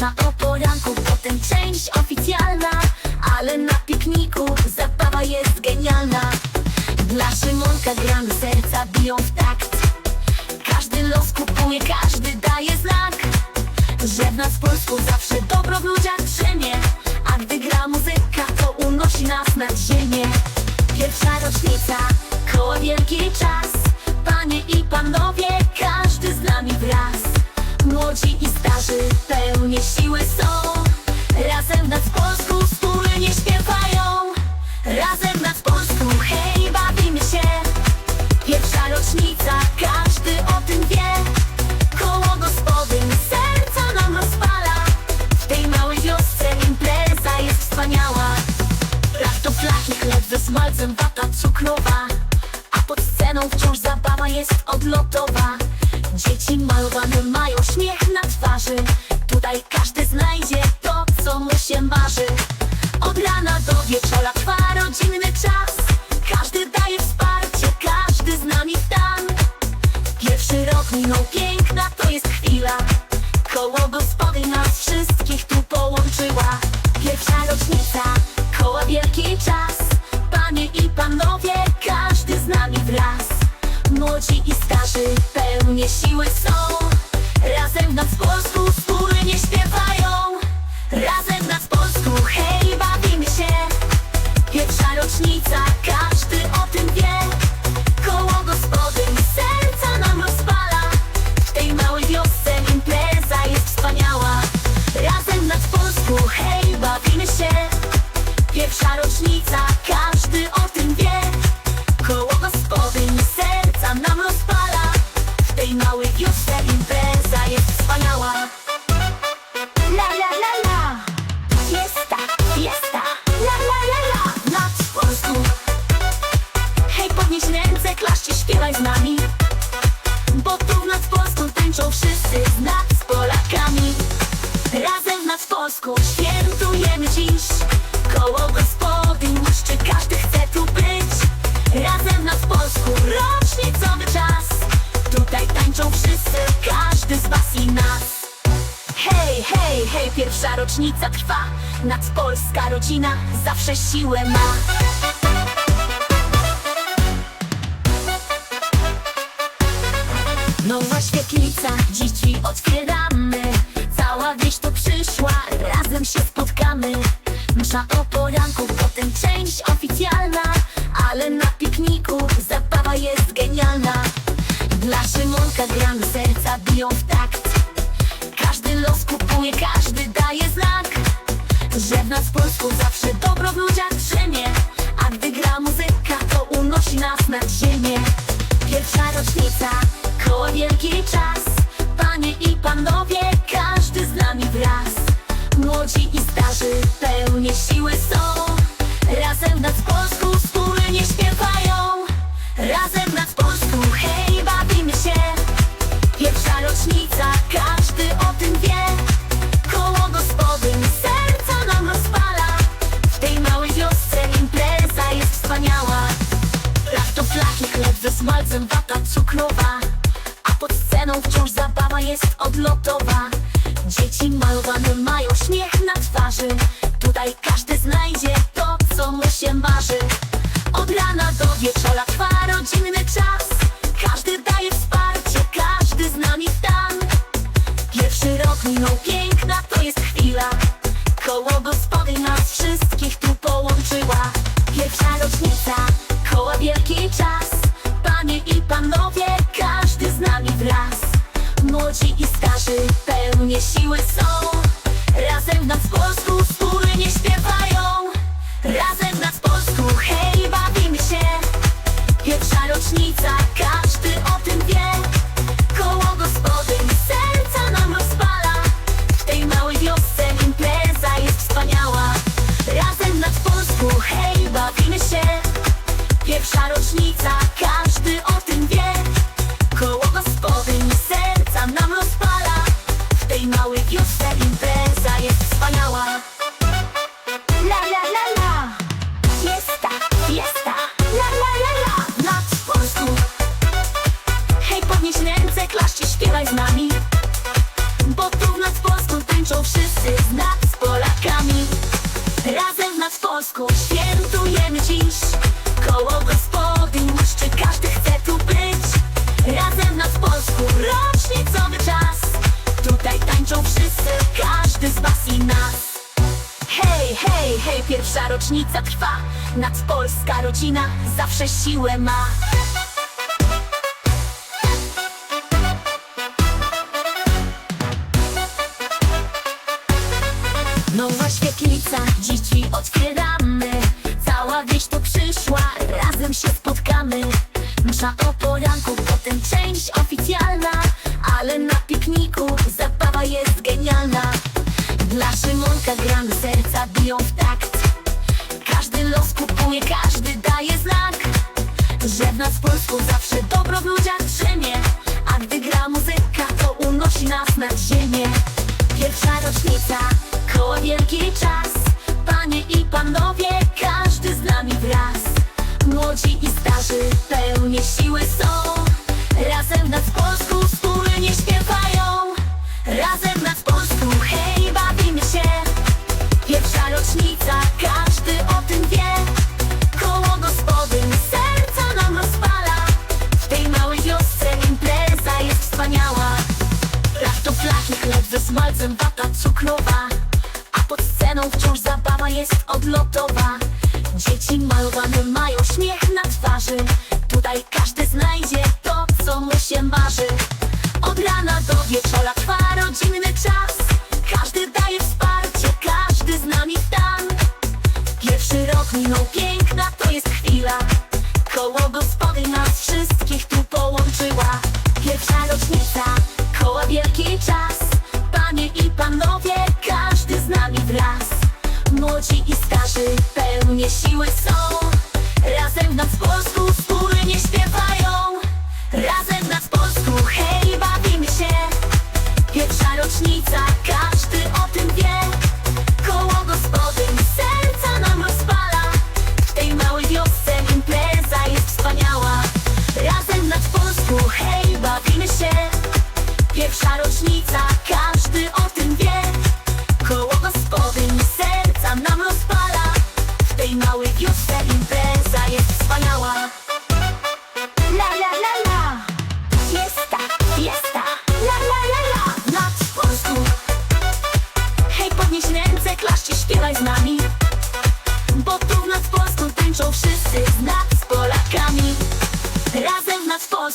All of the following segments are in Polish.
Msza o poranku, potem część oficjalna. Ale na pikniku zabawa jest genialna. Dla Szymonka gramy serca biją w takt. Każdy los kupuje, każdy daje znak. Że w nas Polsku zawsze się marzy. Od rana do wieczora trwa rodzinny czas. Każdy daje wsparcie, każdy z nami w tam. Pierwszy rok minął piękna, to jest chwila. Koło gospody nas wszystkich tu połączyła. Pierwsza rocznica, koła wielki czas. Panie i panowie, każdy z nami wraz. Młodzi i starzy, pełnie siły są. Razem nad Polską wspólnie śpiewają jest wspaniała. La la la la. Fiesta, fiesta La la la la. Nad Polską Hej, podnieś ręce, klaszcie, śpiewaj z nami. Bo tu nad Polską tańczą wszyscy z nas z Polakami. Razem nad Polską świętujemy dziś. Koło gospodyń czy każdy chce tu być. Razem nad Polską rocznicowy czas. Tutaj tańczą wszyscy, każdy z was i nas. Hej, hej, hej, pierwsza rocznica trwa. Nad polska rodzina zawsze siłę ma. Nowa świetlica, drzwi otwieramy. Cała wieś tu przyszła, razem się spotkamy. Msza o poranku, potem część oficjalna Ale na pikniku zabawa jest genialna. Dla gramy serca biją w takt. Każdy los kupuje, każdy daje znak Że w nas w Polsku zawsze dobro w ludziach drzemie A gdy gra muzyka, to unosi nas nad ziemię. Pierwsza rocznica, koło wielki czas ze smalcem, wata cukrowa. A pod sceną wciąż zabawa jest odlotowa pełnie siły są. Razem nad Polską wspólnie śpiewają. Razem nad Polską, hej, bawimy się. Pierwsza rocznica, każdy o tym wie. Koło gospodyń serca nam rozpala. W tej małej wiosce impreza jest wspaniała. Razem nad Polską, hej, bawimy się. Pierwsza rocznica, rocznica trwa rodzina zawsze siłę ma. Nowa świetlica, dzieci otwieramy. Cała wieś tu przyszła, razem się spotkamy. Msza o poranku, potem część oficjalna. Ale na pikniku zabawa jest genialna. Dla Szymonka gramy, serca biją w takt kupuje, każdy daje znak Że w nas w Polsku zawsze dobro w ludziach drzemie A gdy gra muzyka, to unosi nas nad ziemię Pierwsza rocznica, koło wielki czas. Panie i panowie, każdy z nami wraz. Młodzi i starzy, pełnie siły są Rocznica, koła wielki czas. Panie i panowie, każdy z nami wraz. Młodzi i starzy, pełnie siły są. Razem nas w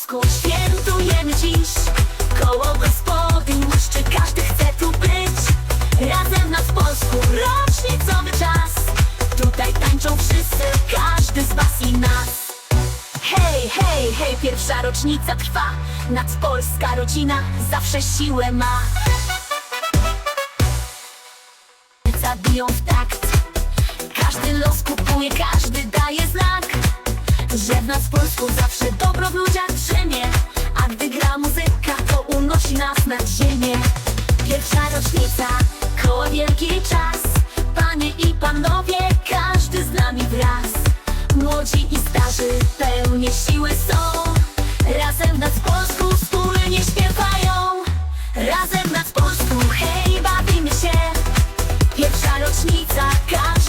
świętujemy dziś. Koło gospodyń muszczy, każdy chce tu być. Razem w nad Polsku rocznicowy czas. Tutaj tańczą wszyscy, każdy z was i nas. Hej, hej, hej, pierwsza rocznica trwa. Nad polska rodzina zawsze siłę ma. Serca biją w takt. Każdy los kupuje, każdy daje znak Że w nas w Polsku zawsze dobro w ludziach drzemie A gdy gra muzyka, to unosi nas nad ziemię Pierwsza rocznica, koło wielki czas. Panie i panowie, każdy z nami wraz. Młodzi i starzy, pełnie siły są. Razem nas w Polsku wspólnie śpiewają. Razem nas w Polsku, hej, bawimy się. Pierwsza rocznica, każdy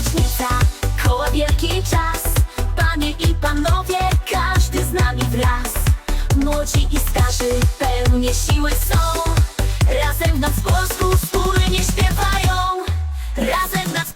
rocznica. Koła wielki czas. Panie i panowie, każdy z nami wraz. Młodzi i starzy pełnie siły są. Razem nas w Polsku wspólnie śpiewają. Razem nas